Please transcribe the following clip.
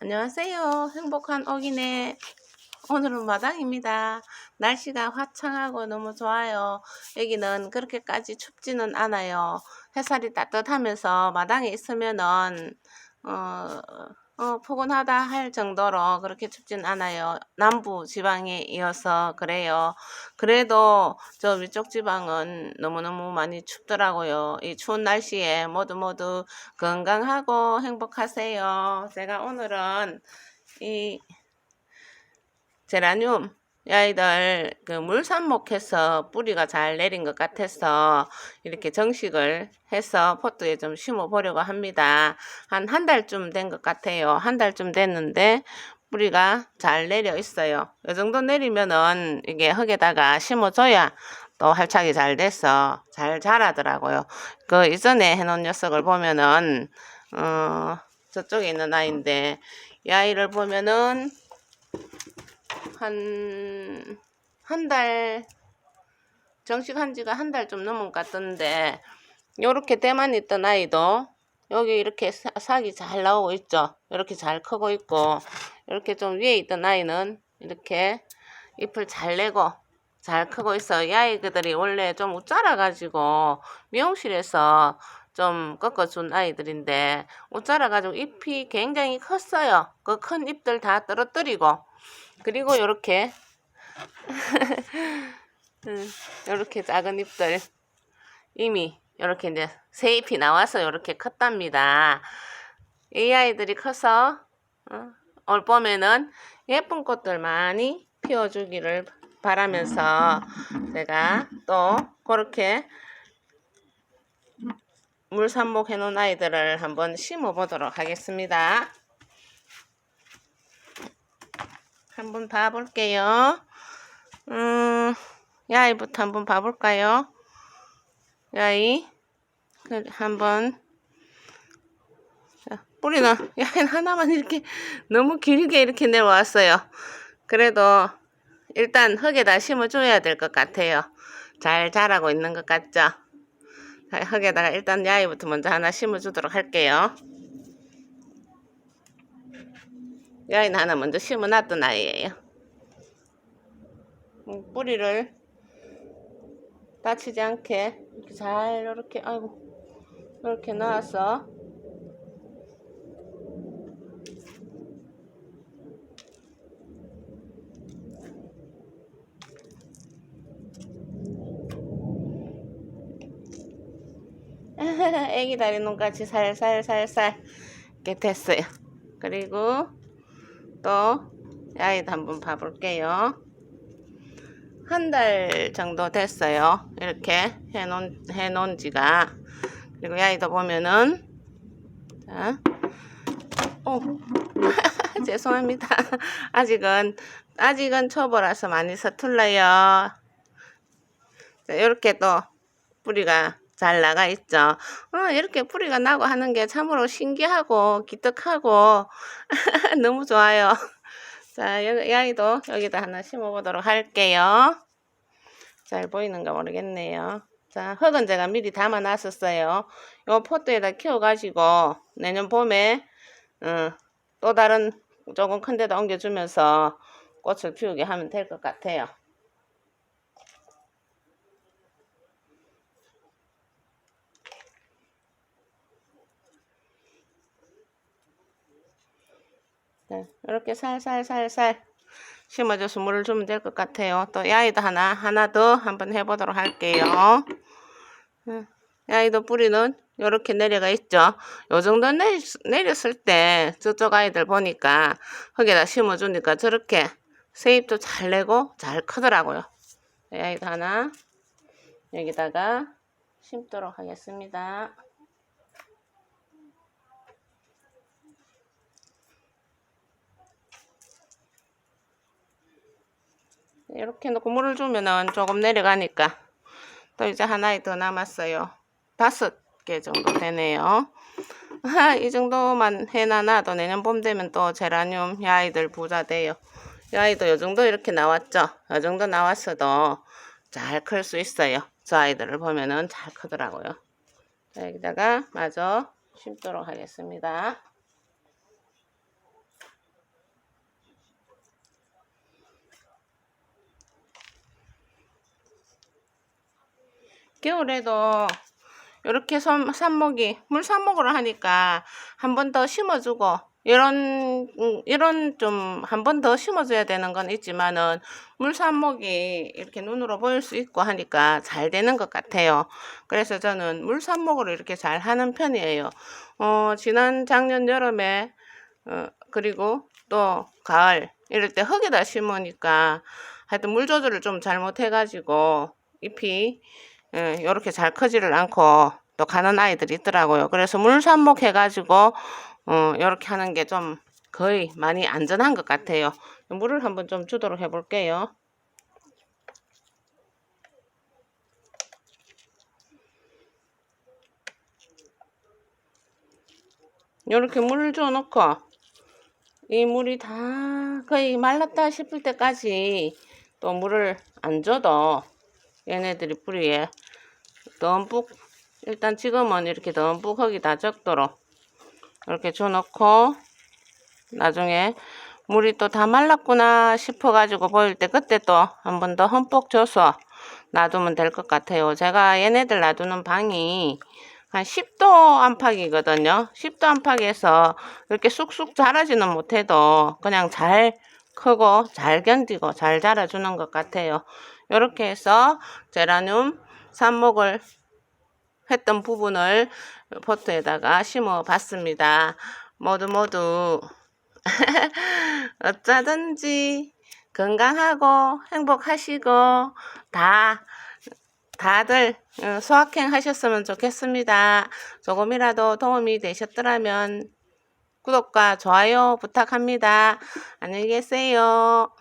안녕하세요. 행복한 어기네. 오늘은 마당입니다. 날씨가 화창하고 너무 좋아요. 여기는 그렇게까지 춥지는 않아요. 햇살이 따뜻하면서 마당에 있으면은 어, 어, 포근하다 할 정도로 그렇게 춥진 않아요. 남부 지방에 이어서 그래요. 그래도 저 위쪽 지방은 너무너무 많이 춥더라고요. 이 추운 날씨에 모두 모두 건강하고 행복하세요. 제가 오늘은 이 제라늄 이 아이들 그 물삽목해서 뿌리가 잘 내린 것 같아서 이렇게 정식을 해서 포트에 좀 심어 보려고 합니다. 한 한 달쯤 된 것 같아요. 한 달쯤 됐는데 뿌리가 잘 내려 있어요. 이 정도 내리면은 이게 흙에다가 심어줘야 또 활착이 잘 돼서 잘 자라더라고요. 그 이전에 해놓은 녀석을 보면은 어 저쪽에 있는 아이인데 이 아이를 보면은 한, 한 달, 정식한 지가 한 달 좀 넘은 것 같던데, 요렇게 때만 있던 아이도, 여기 이렇게 사, 삭이 잘 나오고 있죠. 이렇게 잘 크고 있고, 이렇게 좀 위에 있던 아이는 이렇게 잎을 잘 내고, 잘 크고 있어. 이 아이들이 원래 좀 웃자라가지고, 미용실에서 좀 꺾어준 아이들인데, 웃자라가지고 잎이 굉장히 컸어요. 그 큰 잎들 다 떨어뜨리고, 그리고 요렇게 요렇게 작은 잎들 이미 요렇게 이제 새 잎이 나와서 요렇게 컸답니다. 이 아이들이 커서 어, 올 봄에는 예쁜 꽃들 많이 피워주기를 바라면서 제가 또 그렇게 물삽목 해 놓은 아이들을 한번 심어 보도록 하겠습니다. 한번 봐볼게요. 음, 야이부터 한번 봐볼까요? 야이. 그, 한번. 자, 뿌리는, 야이는 하나만 이렇게 너무 길게 이렇게 내려왔어요. 그래도 일단 흙에다 심어줘야 될 것 같아요. 잘 자라고 있는 것 같죠? 자, 흙에다가 일단 야이부터 먼저 하나 심어주도록 할게요. 이 아이는 하나 먼저 심어놨던 아이예요. 음, 뿌리를 다치지 않게 이렇게 잘 이렇게 아이고 이렇게 놔서 애기 다리 눈같이 살살살살 이렇게 됐어요. 그리고 또 아이도 한번 봐볼게요. 한 달 정도 됐어요. 이렇게 해놓은, 해놓은 지가. 그리고 이 아이도 보면은, 자, 오, 죄송합니다. 아직은, 아직은 초보라서 많이 서툴러요. 자, 이렇게 또 뿌리가 잘 나가 있죠. 어, 이렇게 뿌리가 나고 하는 게 참으로 신기하고 기특하고 너무 좋아요. 자, 아이도 여기다 하나 심어보도록 할게요. 잘 보이는가 모르겠네요. 자, 흙은 제가 미리 담아 놨었어요. 요 포트에다 키워가지고 내년 봄에 어, 또 다른 조금 큰 데다 옮겨주면서 꽃을 피우게 하면 될 것 같아요. 네, 이렇게 살살살살 심어줘서 물을 주면 될 것 같아요. 또이 아이도 하나, 하나 더 한번 해보도록 할게요. 네, 이 아이도 뿌리는 이렇게 내려가 있죠. 요 정도 내렸, 내렸을 때 저쪽 아이들 보니까 흙에다 심어주니까 저렇게 세입도 잘 내고 잘 크더라고요. 이 아이도 하나 여기다가 심도록 하겠습니다. 이렇게 놓고 물을 주면은 조금 내려가니까 또 이제 하나에 더 남았어요. 다섯 개 정도 되네요. 아, 이 정도만 해놔놔도 내년 봄 되면 또 제라늄 이 아이들 부자 돼요. 이 아이도 이 정도 이렇게 나왔죠. 이 정도 나왔어도 잘 클 수 있어요. 저 아이들을 보면은 잘 크더라고요. 자, 여기다가 마저 심도록 하겠습니다. 겨울에도 이렇게 산- 삽목이 물 삽목으로 하니까 한 번 더 심어주고 이런 음, 이런 좀 한 번 더 심어줘야 되는 건 있지만은 물 삽목이 이렇게 눈으로 보일 수 있고 하니까 잘 되는 것 같아요. 그래서 저는 물 삽목으로 이렇게 잘 하는 편이에요. 어, 지난 작년 여름에 어, 그리고 또 가을 이럴 때 흙에다 심으니까 하여튼 물 조절을 좀 잘못해가지고 잎이 이렇게 잘 크지를 않고 또 가는 아이들이 있더라고요. 그래서 물 삽목 해가지고 어, 이렇게 하는 게 좀 거의 많이 안전한 것 같아요. 물을 한번 좀 주도록 해볼게요. 이렇게 물을 줘놓고 이 물이 다 거의 말랐다 싶을 때까지 또 물을 안 줘도 얘네들이 뿌리에 듬뿍 일단 지금은 이렇게 듬뿍 흙이 다 적도록 이렇게 줘놓고 나중에 물이 또 다 말랐구나 싶어가지고 보일 때 그때 또 한 번 더 흠뻑 줘서 놔두면 될 것 같아요. 제가 얘네들 놔두는 방이 한 10도 안팎이거든요. 10도 안팎에서 이렇게 쑥쑥 자라지는 못해도 그냥 잘 크고 잘 견디고 잘 자라주는 것 같아요. 이렇게 해서 제라늄 삽목을 했던 부분을 포트에다가 심어 봤습니다. 모두 모두 어쩌든지 건강하고 행복하시고 다 다들 어, 수학행 하셨으면 좋겠습니다. 조금이라도 도움이 되셨더라면 구독과 좋아요 부탁합니다. 안녕히 계세요.